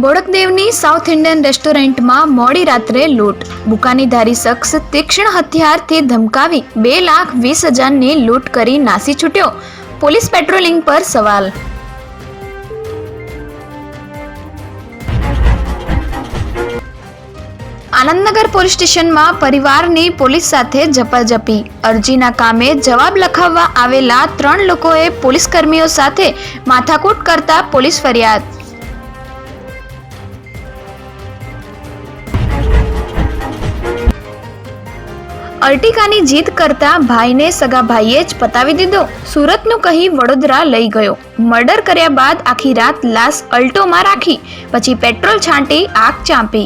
બોડકદેવની south Indian રેસ્ટોરન્ટમાં મોડી રાત્રે લૂંટ. બુકાનીધારી શખ્સ તીક્ષ્ણ હથિયારથી ધમકાવી બે લાખ વીસ હજારની લૂંટ કરી નાસી છૂટ્યો. પોલીસ પેટ્રોલિંગ પર સવાલ. આનંદનગર પોલીસ સ્ટેશનમાં પરિવારની પોલીસ સાથે ઝપાઝપી. અરજીના કામે જવાબ લખાવવા આવેલા ત્રણ લોકોએ પોલીસ કર્મીઓ સાથે માથાકૂટ કરતા પોલીસ ફરિયાદ. અર્ટિકાની જીત કરતા ભાઈને સગા ભાઈએ જ પતાવી દીધો. સુરતનું કહી વડોદરા લઈ ગયો. મર્ડર કર્યા બાદ આખી રાત લાશ અલ્ટોમાં રાખી. પછી પેટ્રોલ છાંટી આગ ચાંપી.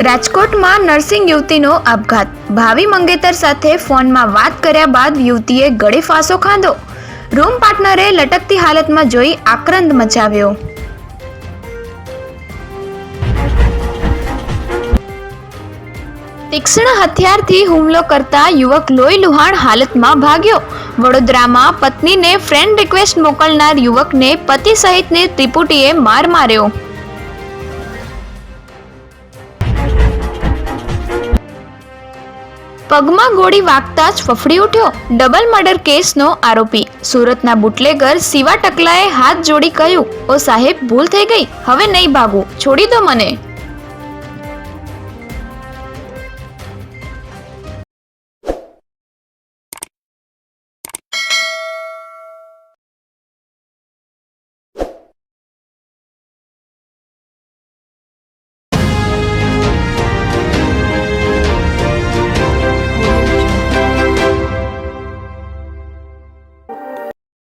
રાજકોટમાં નર્સિંગ યુવતીનો આપઘાત. ભાવિ મંગેતર સાથે ફોનમાં વાત કર્યા બાદ યુવતીએ ગળે ફાંસો ખાધો. રૂમ પાર્ટનરે લટકતી હાલતમાં જોઈ આક્રંદ મચાવ્યો. તીક્ષ્ણ હથિયારથી હુમલો કરતા યુવક લોહી લુહાણ હાલતમાં ભાગ્યો. વડોદરામાં પત્નીને ફ્રેન્ડ રિક્વેસ્ટ મોકલનાર યુવકને પતિ સહિતને ત્રિપુટીએ માર માર્યો. પગમાં ગોળી વાગતા જ ફફડી ઉઠ્યો. ડબલ મર્ડર કેસનો આરોપી. સુરતના બુટલેગર શિવા ટકલાએ હાથ જોડી કહ્યું, ઓ સાહેબ, ભૂલ થઈ ગઈ. હવે નહીં ભાગું છોડી દો મને.